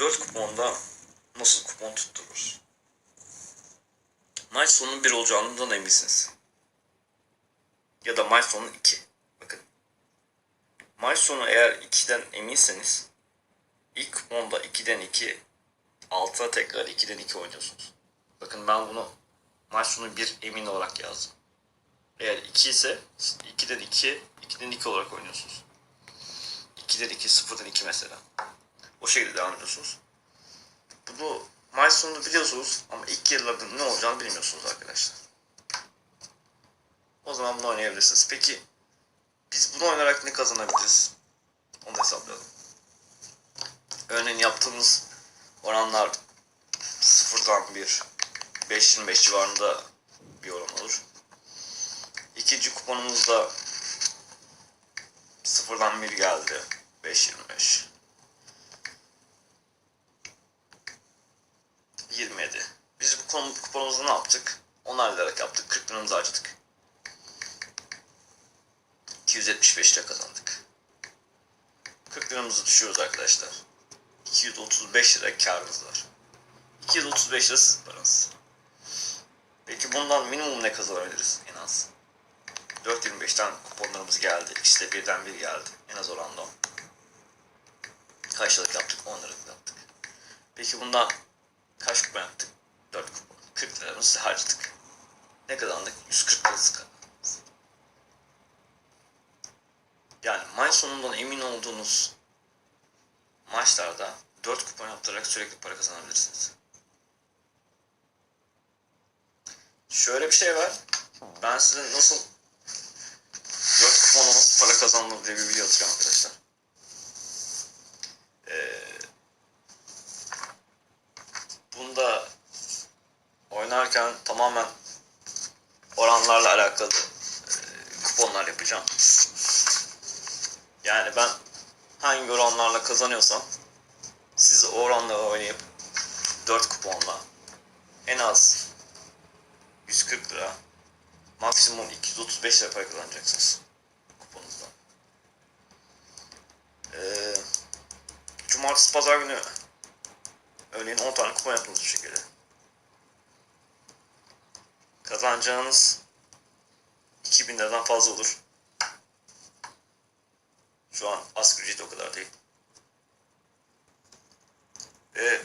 4 kuponda nasıl kupon tutturur? Maç sonunun 1 olacağından eminsiniz. Ya da maç sonu 2. Bakın. Maç sonu eğer 2'den eminseniz ilk kuponda 2'den 2 6'a tekrar 2'den 2 oynuyorsunuz. Bakın ben bunu maç sonu 1 emin olarak yazdım. Eğer 2 ise 2'den 2 2'den 2 olarak oynuyorsunuz. 2'den 2 0'dan 2 mesela. O şekilde devam ediyorsunuz. Bunu maç sonunda biliyorsunuz ama ilk yıllarda ne olacağını bilmiyorsunuz arkadaşlar. O zaman bunu oynayabilirsiniz. Peki biz bunu oynayarak ne kazanabiliriz? Onu da hesaplayalım. Örneğin yaptığımız oranlar 0'dan 1, 5.25 civarında bir oran olur. İkinci kuponumuzda 0'dan 1 geldi. 5.25. 27. Biz bu konu kuponumuzu ne yaptık? Onarlayarak yaptık. 40 liramızı harcadık. 275 lira kazandık. 40 liramızı düşüyoruz arkadaşlar. 235 lira karımız var. 235 lira sizin paranız. Peki bundan minimum ne kazanabiliriz en az? 4.25'ten kuponlarımız geldi. İkisi de birden bir geldi. En az oranda 10. Kaç yaptık? 10 liralık yaptık. Peki bundan kaç kupon yaptık? 4 kupon. 40 liramızı harcadık. Ne kazandık? 140 lirası kazandık. Yani maç sonundan emin olduğunuz maçlarda 4 kupon yaptırarak sürekli para kazanabilirsiniz. Şöyle bir şey var. Ben size nasıl 4 kuponla nasıl para kazanılır diye bir video atacağım arkadaşlar. Ee, bunda oynarken tamamen oranlarla alakalı e, kuponlar yapacağım. Yani ben hangi oranlarla kazanıyorsam siz o oranla oynayıp 4 kuponla en az 140 lira maksimum 235 lira para kazanacaksınız kuponunuzdan. Ee, cumartesi pazar günü örneğin 10 tane kupon yaptınız bu şekilde. Kazanacağınız 2000 liradan fazla olur. Şu an asgari ücret o kadar değil. Ve